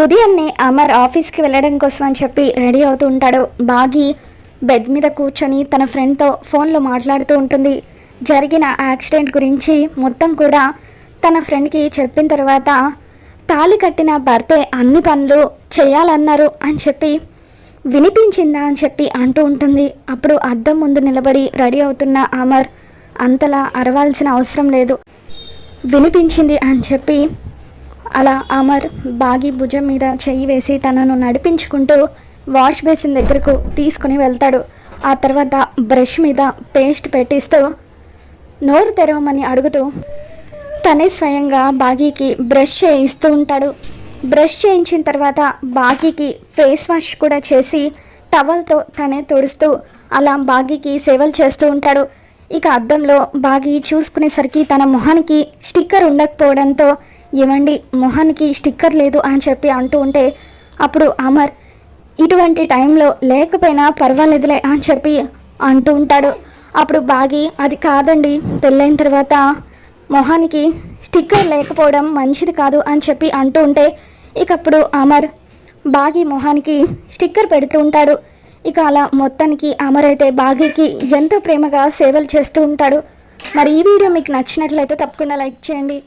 ఉదయాన్నే అమర్ ఆఫీస్కి వెళ్ళడం కోసం అని చెప్పి రెడీ అవుతూ ఉంటాడు. బాగి బెడ్ మీద కూర్చొని తన ఫ్రెండ్తో ఫోన్లో మాట్లాడుతూ ఉంటుంది. జరిగిన యాక్సిడెంట్ గురించి మొత్తం కూడా తన ఫ్రెండ్కి చెప్పిన తర్వాత తాళి కట్టిన భర్తే అన్ని పనులు చేయాలన్నారు అని చెప్పి వినిపించిందా అని చెప్పి అంటూ ఉంటుంది. అప్పుడు అద్దం ముందు నిలబడి రెడీ అవుతున్న అమర్ అంతలా అరవాల్సిన అవసరం లేదు. వినిపించింది అని చెప్పి అలా అమర్ బాగి భుజం మీద చెయ్యి వేసి తనను నడిపించుకుంటూ వాష్ బేసిన్ దగ్గరకు తీసుకుని వెళ్తాడు. ఆ తర్వాత బ్రష్ మీద పేస్ట్ పెట్టిస్తూ నోరు తెరవమని అడుగుతూ తనే స్వయంగా బాగీకి బ్రష్ చేయిస్తూ ఉంటాడు. బ్రష్ చేయించిన తర్వాత బాగీకి ఫేస్ వాష్ కూడా చేసి టవల్తో తనే తుడుస్తూ అలా బాగీకి సేవలు చేస్తూ ఉంటాడు. ఇక అద్దంలో బాగి చూసుకునేసరికి తన మొహానికి స్టిక్కర్ ఉండకపోవడంతో ఏమండి మొహానికి స్టిక్కర్ లేదు అని చెప్పి అంటూ ఉంటే అప్పుడు అమర్ ఇటువంటి టైంలో లేకపోయినా పర్వాలేదులే అని చెప్పి అంటూ ఉంటాడు. అప్పుడు బాగి అది కాదండి పెళ్ళైన తర్వాత మొహానికి స్టిక్కర్ లేకపోవడం మంచిది కాదు అని చెప్పి అంటూ ఉంటే ఇక అప్పుడు అమర్ బాగి మొహానికి స్టిక్కర్ పెడుతూ ఉంటాడు. ఇక అలా మొత్తానికి అమర్ అయితే బాగీకి ఎంతో ప్రేమగా సేవలు చేస్తూ ఉంటాడు. మరి ఈ వీడియో మీకు నచ్చినట్లయితే తప్పకుండా లైక్ చేయండి.